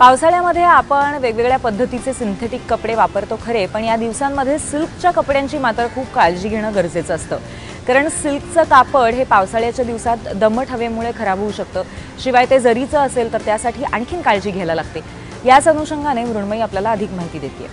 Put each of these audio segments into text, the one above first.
पावसाळ्यामध्ये आपण वेगवेगळ्या पद्धतीचे सिंथेटिक कपडे वापरतो खरे पण या दिवसांमध्ये सिल्कच्या कपड्यांची मात्र खूप काळजी घेणं गरजेचं असतं. कारण सिल्कचं कापड हे पावसाळ्याच्या दिवसात दमट हवेमुळे खराब होऊ शकतं. शिवाय ते जरीचं असेल तर त्यासाठी आणखीन काळजी घ्यायला लागते. याच अनुषंगाने मृण्मयी आपल्याला अधिक माहिती देते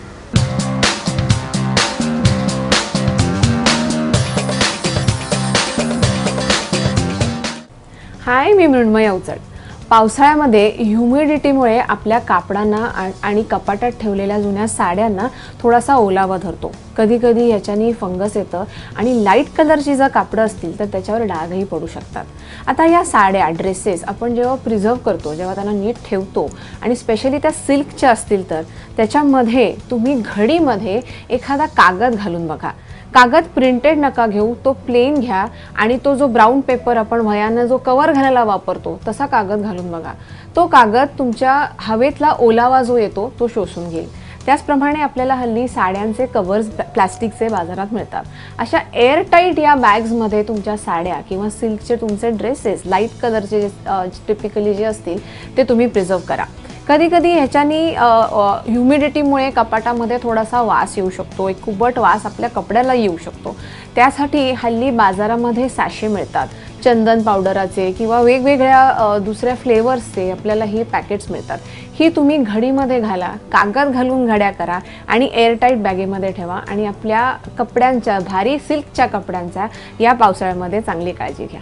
हाय मी मृण्मय अवचड पावसाळ्यामध्ये ह्युमिडिटीमुळे आपल्या कापडांना आणि कपाटात ठेवलेल्या जुन्या साड्यांना थोडासा ओलावा धरतो. कधी कधी ह्याच्यानी फंगस येतं आणि लाइट कलरची जर कापडं असतील तर त्याच्यावर डागही पडू शकतात. आता या साड्या ड्रेसेस आपण जेव्हा प्रिझर्व करतो जेव्हा त्यांना नीट ठेवतो आणि स्पेशली त्या सिल्कच्या असतील तर त्याच्यामध्ये तुम्ही घडीमध्ये एखादा कागद घालून बघा. कागद प्रिंटेड नका घेऊ तो प्लेन घ्या आणि तो जो ब्राऊन पेपर आपण वयानं जो कवर घालायला वापरतो तसा कागद घालून बघा. तो कागद तुमच्या हवेतला ओलावा जो येतो तो शोषून घेईल. त्याचप्रमाणे आपल्याला हल्ली साड्यांचे कवर्स प्लास्टिकचे बाजारात मिळतात. अशा एअरटाईट या बॅग्समध्ये तुमच्या साड्या किंवा सिल्कचे तुमचे ड्रेसेस लाइट कलरचे जे टिपिकली जे असतील ते तुम्ही प्रिझर्व करा. कधी कधी ह्याच्यानी ह्युमिडिटीमुळे कपाटामध्ये थोडासा वास येऊ शकतो. एक कुबट वास आपल्या कपड्याला येऊ शकतो. त्यासाठी हल्ली बाजारामध्ये सॅशे मिळतात. चंदन पावडराचे किंवा वेगवेगळ्या दुसऱ्या फ्लेवर्सचे आपल्याला ही पॅकेट्स मिळतात. ही तुम्ही घडीमध्ये घाला कागद घालून घड्या करा आणि एअरटाईट बॅगेमध्ये ठेवा आणि आपल्या कपड्यांच्या भारी सिल्कच्या कपड्यांच्या या पावसाळ्यामध्ये चांगली काळजी घ्या.